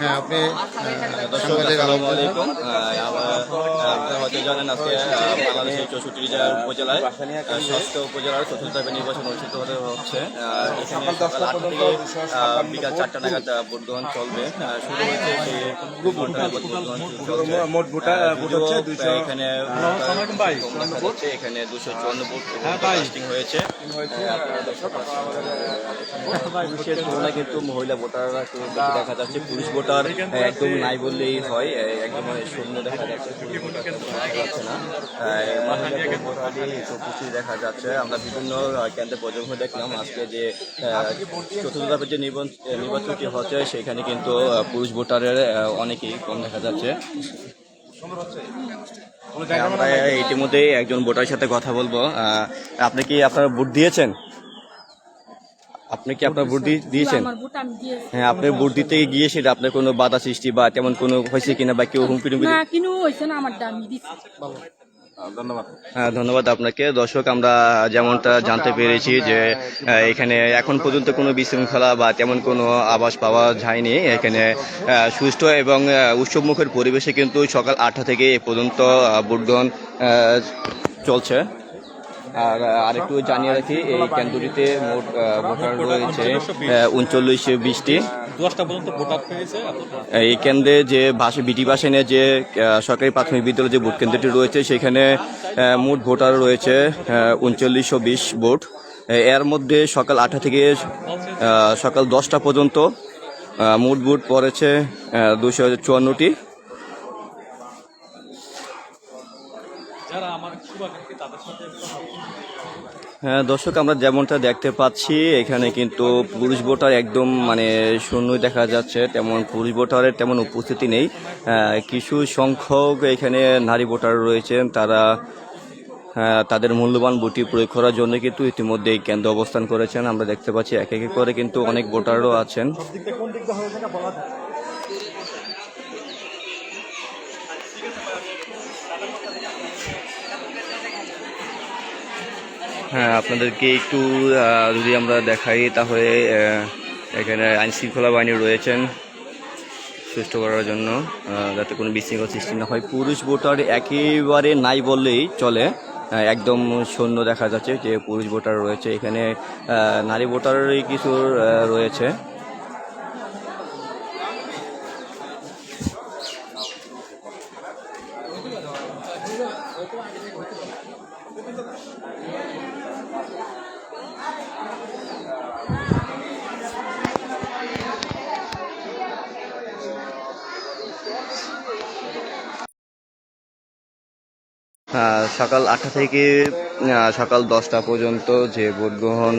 হ্যাঁ আপনি সাংবাদিক আলাইকুম। আপনারা হয়তো জানেন আজকে বাংলাদেশের চৌষট্টি জেলার উপজেলায় ষষ্ঠ উপজেলার চতুর্থ নির্বাচন অনুষ্ঠিত হতে হচ্ছে। এখানে সকাল আটটা থেকে বিকাল চারটা নাগাদ ভোট গ্রহণ চলবে। শুরু হয়েছে সেই ভোট গ্রহণ মোট ভোট হচ্ছে এখানে দেখা যাচ্ছে, এখানে দুশো চুয়ান্ন ভোট কাস্টিং হয়েছে। দর্শক, পুরুষের তুলনায় কিন্তু মহিলা ভোটাররা দেখা যাচ্ছে পুরুষ আহ, একদম নাই বললেই হয় একদম শূন্য দেখা যাচ্ছে না। দেখা যাচ্ছে। আমরা বিভিন্ন কেন্দ্রে পর্যবেক্ষণ দেখলাম আজকে যে চতুর্থ ধাপের যে নির্বাচন নির্বাচনটি হচ্ছে সেখানে কিন্তু পুরুষ ভোটারের অনেকেই কম দেখা যাচ্ছে। আমরা ইতিমধ্যে একজন ভোটারের সাথে কথা বলব। আপনি কি আপনার ভোট দিয়েছেন? আপনি কি আপনার ভোট দিয়ে- দিয়েছেন? আমার ভোট আমি দিয়েছি। হ্যাঁ আপনার ভোট দিতে গিয়ে সেটা আপনার কোনো বাধা সৃষ্টি বা তেমন কোনো হয়েছে কিনা বা কেউ হুমকি টুমকি না কিনু হয়েছে না আমার দামি দিচ্ছি ধন্যবাদ। হ্যাঁ ধন্যবাদ আপনাকে। দর্শক আমরা যেমনটা জানতে পেরেছি যে এখানে এখন পর্যন্ত কোনো বিশৃঙ্খলা বা তেমন কোনো আবাস পাওয়া যায়নি। এখানে সুষ্ঠু এবং উৎসবমুখের পরিবেশে কিন্তু সকাল আটটা থেকে এ পর্যন্ত আহ, ভোট গ্রহণ চলছে। আরেকটু জানিয়ে রাখি এই কেন্দ্রটিতে মোট ভোটার রয়েছে উনচল্লিশশো বিশটি। এই কেন্দ্রে যে ভাষা বিটি ভাষানে যে সরকারি প্রাথমিক বিদ্যালয় যে ভোট কেন্দ্রটি রয়েছে সেখানে মোট ভোটার রয়েছে উনচল্লিশশো বিশ ভোট। এর মধ্যে সকাল আটটা থেকে সকাল দশটা পর্যন্ত মোট ভোট পড়েছে দুশো চুয়ান্নটি যারা আমার শুভাকাঙ্ক্ষী তাদের সাথে হ্যাঁ দর্শক, আমরা যেমনটা দেখতে পাচ্ছি, এখানে কিন্তু পুরুষ ভোটার একদম মানে শূন্যই দেখা যাচ্ছে। তেমন পুরুষ ভোটারের তেমন উপস্থিতি নেই। কিছু সংখ্যক এখানে নারী ভোটার রয়েছেন। তারা তাদের মূল্যবান ভোটটি প্রয়োগ করার জন্য কিন্তু ইতিমধ্যে এই কেন্দ্র অবস্থান করেছেন। আমরা দেখতে পাচ্ছি এক এক করে কিন্তু অনেক ভোটারও আছেন। হ্যাঁ আপনাদেরকে একটু যদি আমরা দেখাই, তাহলে এখানে আইনশৃঙ্খলা বাহিনী রয়েছেন সুস্থ করার জন্য যাতে কোনো বিশৃঙ্খলা সৃষ্টি না হয়। পুরুষ ভোটার একেবারে নাই বললেই চলে। একদম শূন্য দেখা যাচ্ছে যে পুরুষ ভোটার রয়েছে এখানে। নারী ভোটারই কিছু রয়েছে। সকাল আটটা থেকে সকাল দশটা পর্যন্ত যে ভোট গ্রহণ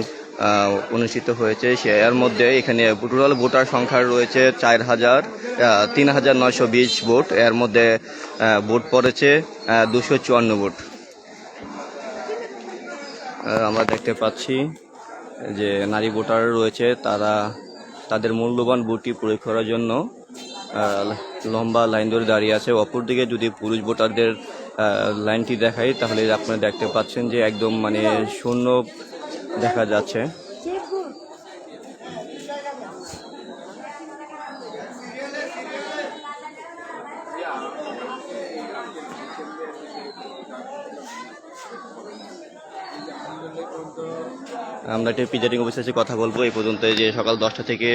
অনুষ্ঠিত হয়েছে, সে এর মধ্যে এখানে টোটাল ভোটার সংখ্যা রয়েছে চার হাজার তিন হাজার নয়শো বিশ ভোট। এর মধ্যে ভোট পড়েছে দুশো চুয়ান্ন ভোট। আমরা দেখতে পাচ্ছি যে নারী ভোটার রয়েছে, তারা তাদের মূল্যবান ভোটটি প্রয়োগ করার জন্য লম্বা লাইন ধরে দাঁড়িয়ে আছে। অপরদিকে যদি পুরুষ ভোটারদের লাইনটি দেখাই তাহলে আপনারা দেখতে পাচ্ছেন যে একদম মানে শূন্য দেখা যাচ্ছে। আমরা একটা প্রিজাইডিং অফিসের সাথে কথা বলব। এই পর্যন্ত যে সকাল দশটা থেকে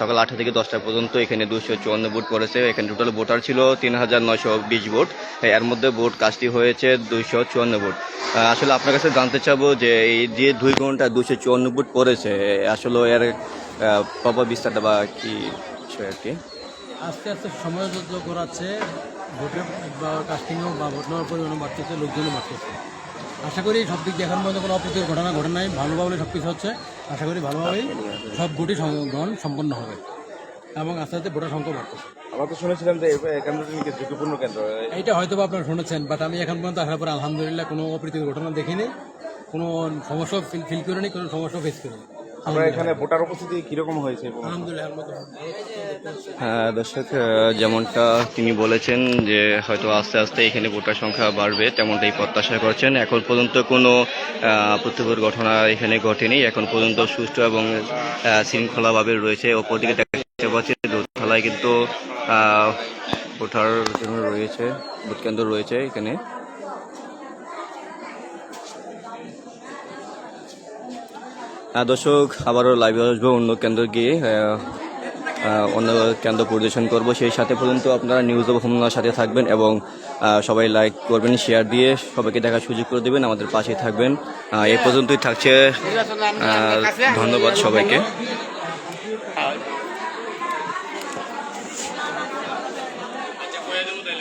সকাল আটটা থেকে দশটা পর্যন্ত এখানে দুশো চুয়ান্ন ভোট পড়েছে এখানে টোটাল ভোটার ছিল তিন হাজার নয়শো বিশ ভোট। এর মধ্যে ভোট কাজটি হয়েছে দুইশো চুয়ান্ন ভোট। আসলে আপনার কাছে জানতে চাবো যে এই যে দুই ঘণ্টা দুশো চুয়ান্ন ভোট পড়েছে আসলে এর প্রভাব বিস্তারটা বা কি আর কি? আস্তে আস্তে সময় যত করাচ্ছে ভোটের কাস্টিংও বা ভোট নেওয়ার পরিমাণও বাড়তেছে, লোকজনও বাড়তেছে। আশা করি সব দিক দিয়ে এখন পর্যন্ত কোনো অপ্রীতির ঘটনা ঘটে নাই। ভালোভাবে সব কিছু হচ্ছে। আশা করি ভালোভাবেই সব ভোটই গ্রহণ সম্পন্ন হবে। এবং আস্তে আস্তে ভোটার সংখ্যা বাড়তেছে। আমরা তো শুনেছিলাম যে কেন্দ্রটি নাকি ঝুঁকিপূর্ণ কেন্দ্র? এইটা হয়তো বা আপনারা শুনেছেন বাট আমি এখন পর্যন্ত আসার পর আলহামদুলিল্লাহ কোনো অপ্রীতির ঘটনা দেখিনি। কোনো সমস্যা ফিল ফিল করিনি কোনো সমস্যা ফেস করিনি। আমরা এখানে ভোটার উপস্থিতি কীরকম হয়েছে হ্যাঁ দর্শক যেমনটা তিনি বলেছেন যে হয়তো আস্তে আস্তে এখানে ভোটার সংখ্যা বাড়বে তেমনটাই প্রত্যাশা করছেন। এখন পর্যন্ত কোনো আহ, ঘটনা এখানে ঘটেনি। এখন পর্যন্ত সুষ্ঠু এবং আহ, শৃঙ্খলাভাবে রয়েছে। ওপর দিকে দেখতে পাচ্ছি দোতলায় কিন্তু ভোটার জন্য রয়েছে ভোট কেন্দ্র রয়েছে এখানে। দর্শক, আবারও লাইভে আসব অন্য কেন্দ্র গিয়ে অন্য কেন্দ্র পরিদর্শন করব। সেই সাথে পর্যন্ত আপনারা নিউজ অবহমনার হোমনার সাথে থাকবেন এবং সবাই লাইক করবেন শেয়ার দিয়ে সবাইকে দেখার সুযোগ করে দেবেন, আমাদের পাশে থাকবেন। এ পর্যন্তই থাকছে। ধন্যবাদ সবাইকে।